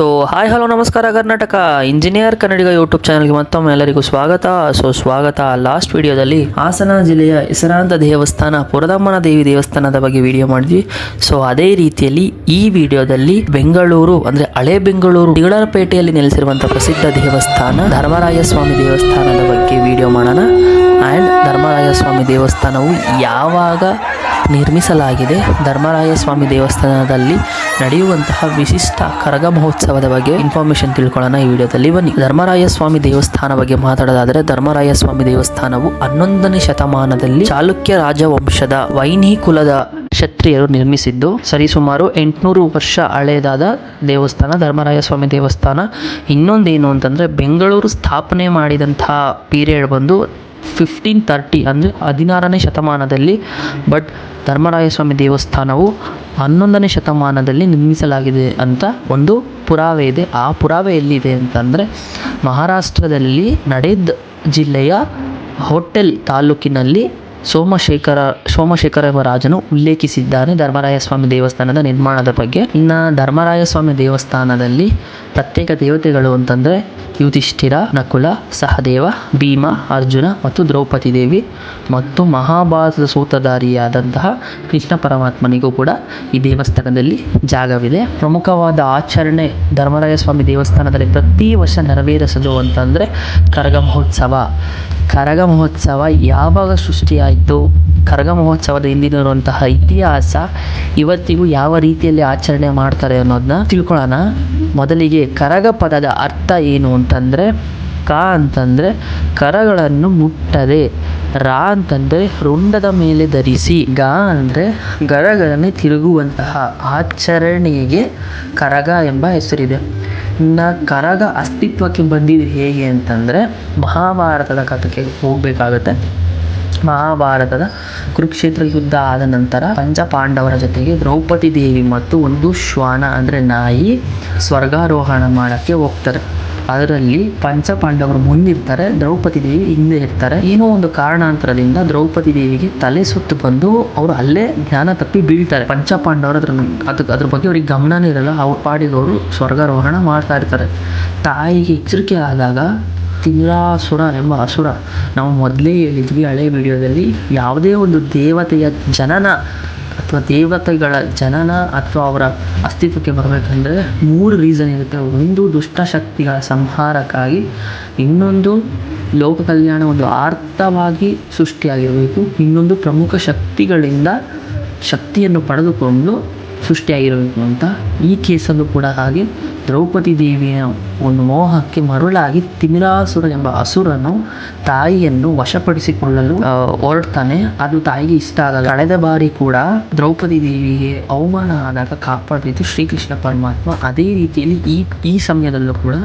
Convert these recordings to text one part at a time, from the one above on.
So hi hello ನಮಸ್ಕಾರ, Karnataka. Engineer ಕನ್ನಡಿಗ YouTube ಚಾನಲ್ಗೆ ಮತ್ತೊಮ್ಮೆ ಎಲ್ಲರಿಗೂ ಸ್ವಾಗತ. ಸೊ ಸ್ವಾಗತ ಲಾಸ್ಟ್ ವಿಡಿಯೋದಲ್ಲಿ ಹಾಸನ ಜಿಲ್ಲೆಯ ಹೆಸರಾಂತ ದೇವಸ್ಥಾನ, ಪುರದಮ್ಮನ ದೇವಿ ದೇವಸ್ಥಾನದ ಬಗ್ಗೆ ವಿಡಿಯೋ ಮಾಡಿದ್ವಿ. ಸೊ ಅದೇ ರೀತಿಯಲ್ಲಿ ಈ ವಿಡಿಯೋದಲ್ಲಿ ಬೆಂಗಳೂರು, ಅಂದ್ರೆ ಹಳೆ ಬೆಂಗಳೂರು ತಿಗಳರಪೇಟೆಯಲ್ಲಿ ನೆಲೆಸಿರುವಂತಹ ಪ್ರಸಿದ್ಧ ದೇವಸ್ಥಾನ ಧರ್ಮರಾಯ ಸ್ವಾಮಿ ದೇವಸ್ಥಾನದ ಬಗ್ಗೆ ವಿಡಿಯೋ ಮಾಡೋಣ. ಆ್ಯಂಡ್ ಧರ್ಮರಾಯ ಸ್ವಾಮಿ ದೇವಸ್ಥಾನವು ಯಾವಾಗ ನಿರ್ಮಿಸಲಾಗಿದೆ. ಧರ್ಮರಾಯ ಸ್ವಾಮಿ ದೇವಸ್ಥಾನದಲ್ಲಿ ನಡೆಯುವಂತಹ ವಿಶಿಷ್ಟ ಕರಗ ಮಹೋತ್ಸವದ ಬಗ್ಗೆ ಇನ್ಫಾರ್ಮೇಶನ್ ತಿಳ್ಕೊಳ್ಳೋಣ ಈ ವಿಡಿಯೋದಲ್ಲಿ. ಬನ್ನಿ. ಧರ್ಮರಾಯ ಸ್ವಾಮಿ ದೇವಸ್ಥಾನ ಬಗ್ಗೆ ಮಾತಾಡೋದಾದರೆ, ಧರ್ಮರಾಯ ಸ್ವಾಮಿ ದೇವಸ್ಥಾನವು ಹನ್ನೊಂದನೇ ಶತಮಾನದಲ್ಲಿ ಚಾಲುಕ್ಯ ರಾಜವಂಶದ ವೈನಿ ಕುಲದ ಕ್ಷತ್ರಿಯರು ನಿರ್ಮಿಸಿದ್ದು, ಸರಿಸುಮಾರು ಎಂಟುನೂರು ವರ್ಷ ಹಳೆಯದಾದ ದೇವಸ್ಥಾನ, ಧರ್ಮರಾಯ ಸ್ವಾಮಿ ದೇವಸ್ಥಾನ. ಇನ್ನೊಂದೇನು ಅಂತಂದರೆ, ಬೆಂಗಳೂರು ಸ್ಥಾಪನೆ ಮಾಡಿದಂಥ ಪೀರಿಯಡ್ ಬಂದು ಫಿಫ್ಟೀನ್ ತರ್ಟಿ ಅಂದರೆ ಹದಿನಾರನೇ ಶತಮಾನದಲ್ಲಿ ಬಟ್ ಧರ್ಮರಾಯಸ್ವಾಮಿ ದೇವಸ್ಥಾನವು ಹನ್ನೊಂದನೇ ಶತಮಾನದಲ್ಲಿ ನಿರ್ಮಿಸಲಾಗಿದೆ ಅಂತ ಒಂದು ಪುರಾವೆ ಇದೆ. ಆ ಪುರಾವೆ ಎಲ್ಲಿದೆ ಅಂತಂದರೆ, ಮಹಾರಾಷ್ಟ್ರದಲ್ಲಿ ನಡೆದ ಜಿಲ್ಲೆಯ ಹೋಟೆಲ್ ತಾಲೂಕಿನಲ್ಲಿ ಸೋಮಶೇಖರ ಸೋಮಶೇಖರ ರಾಜನು ಉಲ್ಲೇಖಿಸಿದ್ದಾನೆ ಧರ್ಮರಾಯ ಸ್ವಾಮಿ ದೇವಸ್ಥಾನದ ನಿರ್ಮಾಣದ ಬಗ್ಗೆ. ಇನ್ನು ಧರ್ಮರಾಯ ಸ್ವಾಮಿ ದೇವಸ್ಥಾನದಲ್ಲಿ ಪ್ರತ್ಯೇಕ ದೇವತೆಗಳು ಅಂತಂದರೆ ಯುಧಿಷ್ಠಿರ, ನಕುಲ, ಸಹದೇವ, ಭೀಮ, ಅರ್ಜುನ ಮತ್ತು ದ್ರೌಪದಿ ದೇವಿ ಮತ್ತು ಮಹಾಭಾರತದ ಸೂತ್ರಧಾರಿಯಾದಂತಹ ಕೃಷ್ಣ ಪರಮಾತ್ಮನಿಗೂ ಕೂಡ ಈ ದೇವಸ್ಥಾನದಲ್ಲಿ ಜಾಗವಿದೆ. ಪ್ರಮುಖವಾದ ಆಚರಣೆ ಧರ್ಮರಾಯ ಸ್ವಾಮಿ ದೇವಸ್ಥಾನದಲ್ಲಿ ಪ್ರತಿ ವರ್ಷ ನೆರವೇರಿಸೋದು ಅಂತಂದರೆ ಕರಗ ಮಹೋತ್ಸವ. ಕರಗ ಮಹೋತ್ಸವ ಯಾವಾಗ ಸೃಷ್ಟಿಯಾಯಿತು ಕರಗ ಮಹೋತ್ಸವದ ಹಿಂದಿನಿರುವಂತಹ ಇತಿಹಾಸ ಇವತ್ತಿಗೂ ಯಾವ ರೀತಿಯಲ್ಲಿ ಆಚರಣೆ ಮಾಡ್ತಾರೆ ಅನ್ನೋದನ್ನ ತಿಳ್ಕೊಳ್ಳೋಣ. ಮೊದಲಿಗೆ ಕರಗ ಪದದ ಅರ್ಥ ಏನು ಅಂತಂದರೆ, ಕ ಅಂತಂದರೆ ಕರಗಳನ್ನು ಮುಟ್ಟದೆ, ರಾ ಅಂತಂದರೆ ರುಂಡದ ಮೇಲೆ ಧರಿಸಿ, ಗ ಅಂದರೆ ಗರಗಳನ್ನು ತಿರುಗುವಂತಹ ಆಚರಣೆಗೆ ಕರಗ ಎಂಬ ಹೆಸರಿದೆ. ಇನ್ನು ಕರಗ ಅಸ್ತಿತ್ವಕ್ಕೆ ಬಂದಿದ್ದು ಹೇಗೆ ಅಂತಂದರೆ, ಮಹಾಭಾರತದ ಕಥೆಗೆ ಹೋಗಬೇಕಾಗತ್ತೆ. ಮಹಾಭಾರತದ ಕುರುಕ್ಷೇತ್ರ ಯುದ್ಧ ಆದ ನಂತರ ಪಂಚ ಪಾಂಡವರ ಜೊತೆಗೆ ದ್ರೌಪದಿ ದೇವಿ ಮತ್ತು ಒಂದು ಶ್ವಾನ, ಅಂದರೆ ನಾಯಿ, ಸ್ವರ್ಗಾರೋಹಣ ಮಾಡೋಕ್ಕೆ ಹೋಗ್ತಾರೆ. ಅದರಲ್ಲಿ ಪಂಚ ಪಾಂಡವರು ಮುಂದಿರ್ತಾರೆ, ದ್ರೌಪದಿ ದೇವಿ ಹಿಂದೆ ಇರ್ತಾರೆ. ಏನೋ ಒಂದು ಕಾರಣಾಂತರದಿಂದ ದ್ರೌಪದಿ ದೇವಿಗೆ ತಲೆ ಸುತ್ತು ಬಂದು ಅವರು ಅಲ್ಲೇ ಜ್ಞಾನ ತಪ್ಪಿ ಬೀಳ್ತಾರೆ. ಪಂಚ ಪಾಂಡವರು ಅದ್ರ ಅದಕ್ಕೆ ಅದ್ರ ಬಗ್ಗೆ ಅವ್ರಿಗೆ ಗಮನನೇ ಇರಲ್ಲ. ಅವ್ರ ಪಾಡಿಗೆ ಅವರು ಸ್ವರ್ಗಾರೋಹಣ ಮಾಡ್ತಾ ಇರ್ತಾರೆ. ತಾಯಿಗೆ ಎಚ್ಚರಿಕೆ ಆದಾಗ ತಿಮ್ರಾಸುರ ಎಂಬ ಅಸುರ. ನಾವು ಮೊದಲೇ ಹೇಳಿದ್ವಿ ಹಳೆ ವಿಡಿಯೋದಲ್ಲಿ ಯಾವುದೇ ಒಂದು ದೇವತೆಯ ಜನನ ಅಥವಾ ದೇವತೆಗಳ ಜನನ ಅಥವಾ ಅವರ ಅಸ್ತಿತ್ವಕ್ಕೆ ಬರಬೇಕಂದ್ರೆ ಮೂರು ರೀಸನ್ ಇರುತ್ತೆ. ಒಂದು ದುಷ್ಟಶಕ್ತಿಗಳ ಸಂಹಾರಕ್ಕಾಗಿ ಇನ್ನೊಂದು ಲೋಕ ಕಲ್ಯಾಣ ಒಂದು ಆರ್ಥವಾಗಿ ಸೃಷ್ಟಿಯಾಗಿರಬೇಕು. ಇನ್ನೊಂದು ಪ್ರಮುಖ ಶಕ್ತಿಗಳಿಂದ ಶಕ್ತಿಯನ್ನು ಪಡೆದುಕೊಂಡು ಸೃಷ್ಟಿಯಾಗಿರಬೇಕು ಅಂತ ಈ ಕೇಸಲ್ಲೂ ಕೂಡ ಹಾಗೆ. ದ್ರೌಪದಿ ದೇವಿಯ ಒಂದು ಮೋಹಕ್ಕೆ ಮರುಳಾಗಿ ತಿಮಿರಾಸುರ ಎಂಬ ಅಸುರನು ತಾಯಿಯನ್ನು ವಶಪಡಿಸಿಕೊಳ್ಳಲು ಹೊರಡ್ತಾನೆ. ಅದು ತಾಯಿಗೆ ಇಷ್ಟ ಆಗಲ್ಲ ಕಳೆದ ಬಾರಿ ಕೂಡ ದ್ರೌಪದಿ ದೇವಿಗೆ ಅವಮಾನ ಆದಾಗ ಕಾಪಾಡಿದ್ದು ಶ್ರೀಕೃಷ್ಣ ಪರಮಾತ್ಮ ಅದೇ ರೀತಿಯಲ್ಲಿ ಈ ಈ ಸಮಯದಲ್ಲೂ ಕೂಡ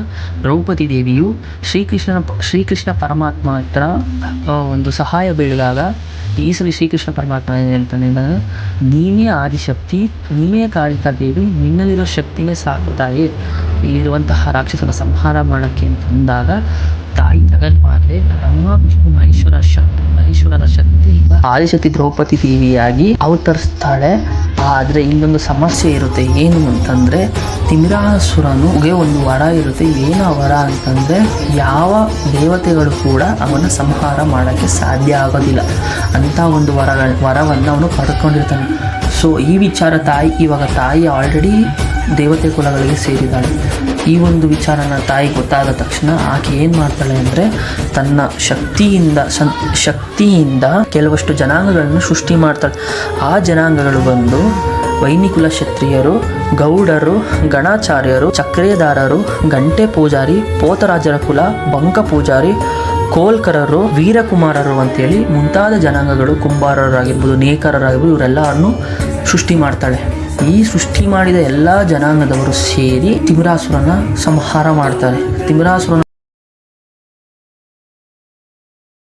ದ್ರೌಪದಿ ದೇವಿಯು ಶ್ರೀಕೃಷ್ಣ ಶ್ರೀಕೃಷ್ಣ ಪರಮಾತ್ಮ ಹತ್ರ ಒಂದು ಸಹಾಯ ಬೀಳಿದಾಗ ಈ ಸರಿ ಶ್ರೀಕೃಷ್ಣ ಪರಮಾತ್ಮ ಏನು ಹೇಳ್ತಾನೆ ನೀನೇ ಆದಿಶಕ್ತಿ, ನೀನೇ ಕಾಳಿಕಾ ದೇವಿ, ನಿನ್ನಲ್ಲಿರೋ ಶಕ್ತಿನೇ ಸಾಕು ತಾಯಿ. ಇಲ್ಲಿರುವಂತಹ ರಾಕ್ಷಸರ ಸಂಹಾರ ಮಾಡೋಕ್ಕೆ ಅಂತ ಅಂದಾಗ, ತಾಯಿ ಜಗನ್ಮಾತೆ, ನಮ್ಮ ವಿಷ್ಣು ಮಹೇಶ್ವರ ಶಕ್ತಿ ಮಹೇಶ್ವರ ಶಕ್ತಿ, ಆದಿಶಕ್ತಿ ದ್ರೌಪದಿ ದೇವಿಯಾಗಿ ಅವತರಿಸ್ತಾಳೆ. ಆದರೆ ಇನ್ನೊಂದು ಸಮಸ್ಯೆ ಇರುತ್ತೆ, ಏನು ಅಂತಂದರೆ ತಿಮಿರಾಸುರನುಗೆ ಒಂದು ವರ ಇರುತ್ತೆ. ಏನು ವರ ಅಂತಂದರೆ, ಯಾವ ದೇವತೆಗಳು ಕೂಡ ಅವನ ಸಂಹಾರ ಮಾಡೋಕ್ಕೆ ಸಾಧ್ಯ ಆಗೋದಿಲ್ಲ. ಅಂಥ ಒಂದು ವರ ವರವನ್ನು ಅವನು ಪಡ್ಕೊಂಡಿರ್ತಾನೆ. ಸೊ ಈ ವಿಚಾರ ತಾಯಿ, ಇವಾಗ ತಾಯಿ ಆಲ್ರೆಡಿ ದೇವತೆ ಕುಲಗಳಿಗೆ ಸೇರಿದ್ದಾಳೆ. ಈ ಒಂದು ವಿಚಾರನ ತಾಯಿ ಗೊತ್ತಾದ ತಕ್ಷಣ ಆಕೆ ಏನು ಮಾಡ್ತಾಳೆ ಅಂದರೆ ತನ್ನ ಶಕ್ತಿಯಿಂದ ಶಕ್ತಿಯಿಂದ ಕೆಲವಷ್ಟು ಜನಾಂಗಗಳನ್ನು ಸೃಷ್ಟಿ ಮಾಡ್ತಾಳೆ. ಆ ಜನಾಂಗಗಳು ಬಂದು ವೈನಿಕುಲ ಕ್ಷತ್ರಿಯರು, ಗೌಡರು, ಗಣಾಚಾರ್ಯರು, ಚಕ್ರೇದಾರರು, ಗಂಟೆ ಪೂಜಾರಿ, ಪೋತರಾಜರ ಕುಲ, ಬಂಕ ಪೂಜಾರಿ, ಕೋಲ್ಕರರು, ವೀರಕುಮಾರರು ಅಂತೇಳಿ ಮುಂತಾದ ಜನಾಂಗಗಳು ಕುಂಬಾರರಾಗಿರ್ಬೋದು, ನೇಕಾರರಾಗಿರ್ಬೋದು, ಇವರೆಲ್ಲರನ್ನು ಸೃಷ್ಟಿ ಮಾಡ್ತಾಳೆ. ಈ ಸೃಷ್ಟಿ ಮಾಡಿದ ಎಲ್ಲ ಜನಾಂಗದವರು ಸೇರಿ ತಿಮಿರಾಸುರನ ಸಂಹಾರ ಮಾಡ್ತಾರೆ. ತಿಮಿರಾಸುರನ